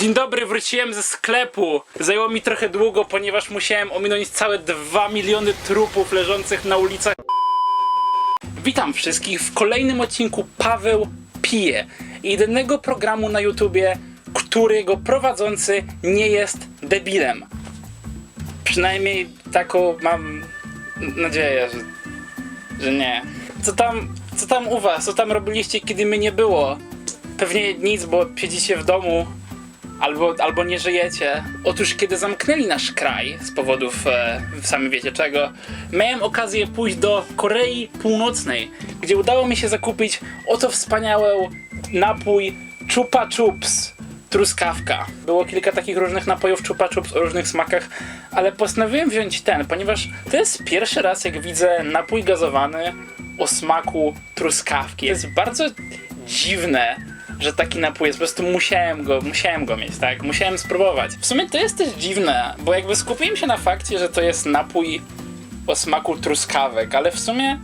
Dzień dobry, wróciłem ze sklepu. Zajęło mi trochę długo, ponieważ musiałem ominąć całe 2 miliony trupów leżących na ulicach. Witam wszystkich w kolejnym odcinku Paweł Pije. Jedynego programu na YouTubie, którego prowadzący nie jest debilem. Przynajmniej taką mam nadzieję, że, że nie. Co tam, co tam u was? Co tam robiliście, kiedy mnie nie było? Pewnie nic, bo siedzicie w domu albo, albo nie żyjecie. Otóż, kiedy zamknęli nasz kraj z powodów e, sami wiecie czego, miałem okazję pójść do Korei Północnej, gdzie udało mi się zakupić oto wspaniały napój Chupa Chups truskawka. Było kilka takich różnych napojów Chupa Chups o różnych smakach, ale postanowiłem wziąć ten, ponieważ to jest pierwszy raz, jak widzę napój gazowany o smaku truskawki. Jest bardzo dziwne, że taki napój jest. Po prostu musiałem go, musiałem go mieć, tak? Musiałem spróbować. W sumie to jest też dziwne, bo jakby skupiłem się na fakcie, że to jest napój o smaku truskawek, ale w sumie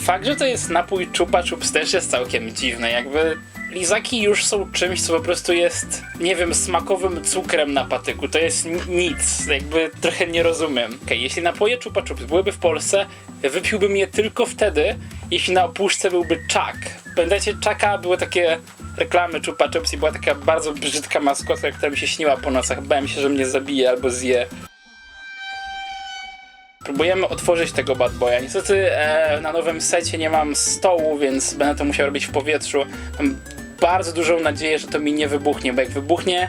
fakt, że to jest napój Chupa Chups też jest całkiem dziwny. Jakby lizaki już są czymś, co po prostu jest, nie wiem, smakowym cukrem na patyku. To jest ni- nic. Jakby trochę nie rozumiem. Okej, jeśli napoje Chupa Chups byłyby w Polsce, wypiłbym je tylko wtedy, jeśli na opuszce byłby czak. Pamiętacie, czaka były takie reklamy Chupa Chups i była taka bardzo brzydka maskotka, która mi się śniła po nocach. Bałem się, że mnie zabije albo zje. Próbujemy otworzyć tego bad boya. Niestety e, na nowym secie nie mam stołu, więc będę to musiał robić w powietrzu. Mam bardzo dużą nadzieję, że to mi nie wybuchnie, bo jak wybuchnie,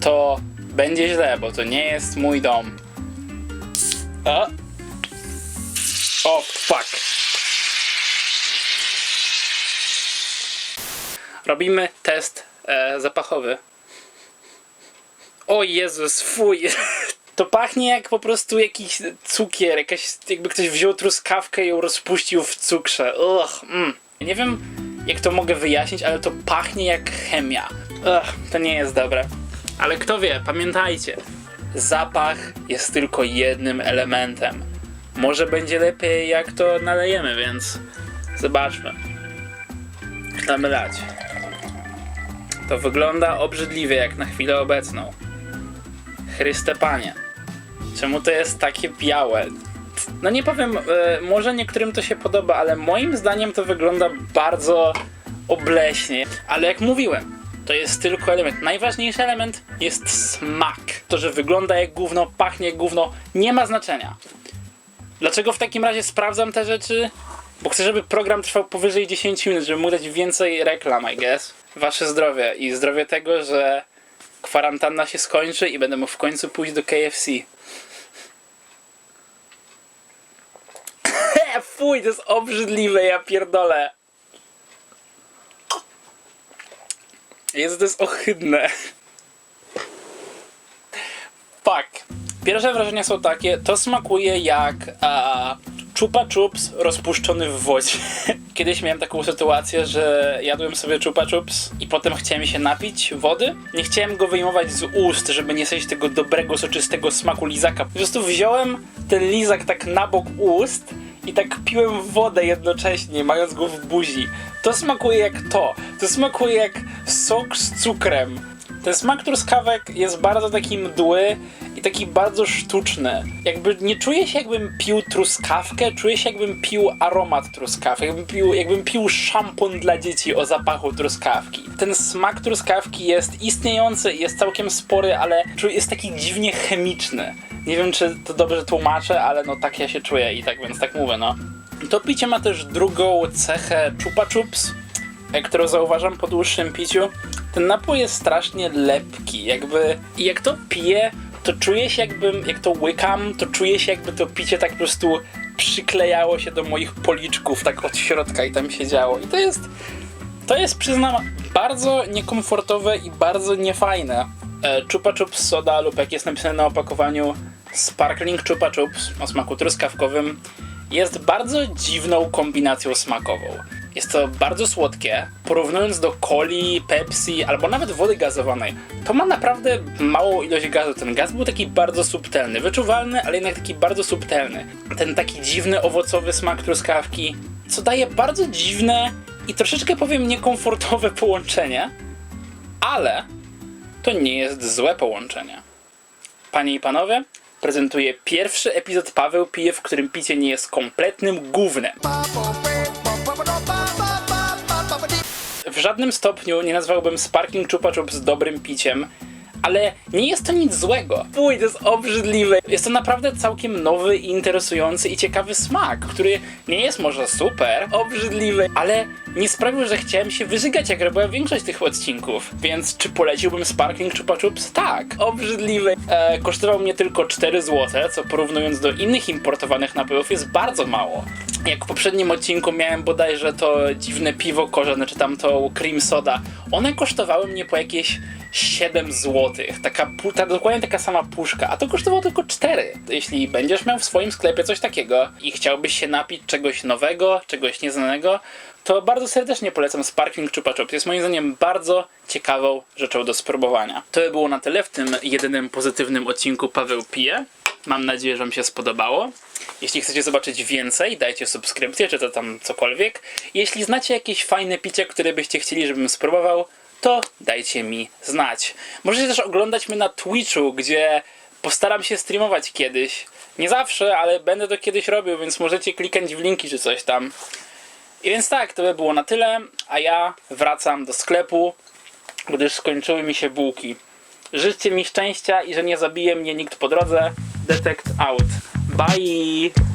to będzie źle, bo to nie jest mój dom. O! O, fuck. Robimy test e, zapachowy. O Jezus, fuj. To pachnie jak po prostu jakiś cukier, jakaś, jakby ktoś wziął truskawkę i ją rozpuścił w cukrze. Ugh, mm. Nie wiem, jak to mogę wyjaśnić, ale to pachnie jak chemia. Ugh, to nie jest dobre. Ale kto wie, pamiętajcie, zapach jest tylko jednym elementem. Może będzie lepiej, jak to nalejemy, więc zobaczmy. Damy lać. To wygląda obrzydliwie jak na chwilę obecną. Chryste Panie. Czemu to jest takie białe? No nie powiem, e, może niektórym to się podoba, ale moim zdaniem to wygląda bardzo obleśnie. Ale jak mówiłem, to jest tylko element. Najważniejszy element jest smak. To, że wygląda jak gówno, pachnie jak gówno, nie ma znaczenia. Dlaczego w takim razie sprawdzam te rzeczy? Bo chcę, żeby program trwał powyżej 10 minut, żeby mu dać więcej reklam, I guess. Wasze zdrowie i zdrowie tego, że kwarantanna się skończy i będę mógł w końcu pójść do KFC. Fuj, to jest obrzydliwe, ja pierdolę. Jest to jest ohydne. Fuck. Pierwsze wrażenia są takie, to smakuje jak a, chupa chups rozpuszczony w wodzie. Kiedyś miałem taką sytuację, że jadłem sobie chupa chups i potem chciałem się napić wody. Nie chciałem go wyjmować z ust, żeby nie stracić tego dobrego, soczystego smaku lizaka. Po prostu wziąłem ten lizak tak na bok ust i tak piłem wodę jednocześnie, mając go w buzi. To smakuje jak to. To smakuje jak sok z cukrem. Ten smak truskawek jest bardzo taki mdły i taki bardzo sztuczny. Jakby nie czuję się jakbym pił truskawkę, czuję się jakbym pił aromat truskawki, jakbym pił, jakbym pił szampon dla dzieci o zapachu truskawki. Ten smak truskawki jest istniejący, jest całkiem spory, ale jest taki dziwnie chemiczny. Nie wiem, czy to dobrze tłumaczę, ale no tak ja się czuję i tak więc tak mówię, no. To picie ma też drugą cechę chupa chups, e, którą zauważam po dłuższym piciu. Ten napój jest strasznie lepki, jakby jak to piję, to czuję się jakbym, jak to łykam, to czuję się jakby to picie tak po prostu przyklejało się do moich policzków tak od środka i tam siedziało. I to jest, to jest przyznam bardzo niekomfortowe i bardzo niefajne. E, Chupa Chups soda lub jak jest napisane na opakowaniu Sparkling Chupa Chups o smaku truskawkowym jest bardzo dziwną kombinacją smakową. Jest to bardzo słodkie. Porównując do coli, Pepsi albo nawet wody gazowanej, to ma naprawdę małą ilość gazu. Ten gaz był taki bardzo subtelny, wyczuwalny, ale jednak taki bardzo subtelny. Ten taki dziwny owocowy smak truskawki, co daje bardzo dziwne i troszeczkę powiem niekomfortowe połączenie, ale to nie jest złe połączenie. Panie i panowie, prezentuję pierwszy epizod Paweł pije, w którym picie nie jest kompletnym gównem. Żadnym stopniu nie nazwałbym Sparking Chupa Chups dobrym piciem, ale nie jest to nic złego. Fuj, to jest obrzydliwe. Jest to naprawdę całkiem nowy, interesujący i ciekawy smak, który nie jest może super, obrzydliwy, ale nie sprawił, że chciałem się wyżygać, jak robiłem większość tych odcinków. Więc czy poleciłbym Sparking Chupa Chups? Tak. Obrzydliwy. E, kosztował mnie tylko 4 zł, co porównując do innych importowanych napojów jest bardzo mało. Jak w poprzednim odcinku miałem bodajże to dziwne piwo korzenne, czy tam to cream soda, one kosztowały mnie po jakieś 7 zł. Taka, ta, dokładnie taka sama puszka, a to kosztowało tylko 4. Jeśli będziesz miał w swoim sklepie coś takiego i chciałbyś się napić czegoś nowego, czegoś nieznanego, to bardzo serdecznie polecam Sparkling Chupa Chups. Jest moim zdaniem bardzo ciekawą rzeczą do spróbowania. To by było na tyle w tym jedynym pozytywnym odcinku Paweł Pije. Mam nadzieję, że Wam się spodobało. Jeśli chcecie zobaczyć więcej, dajcie subskrypcję, czy to tam cokolwiek. Jeśli znacie jakieś fajne picie, które byście chcieli, żebym spróbował, to dajcie mi znać. Możecie też oglądać mnie na Twitchu, gdzie postaram się streamować kiedyś. Nie zawsze, ale będę to kiedyś robił, więc możecie klikać w linki czy coś tam. I więc tak, to by było na tyle, a ja wracam do sklepu, gdyż skończyły mi się bułki. Życzcie mi szczęścia i że nie zabije mnie nikt po drodze. Detect out. Bye!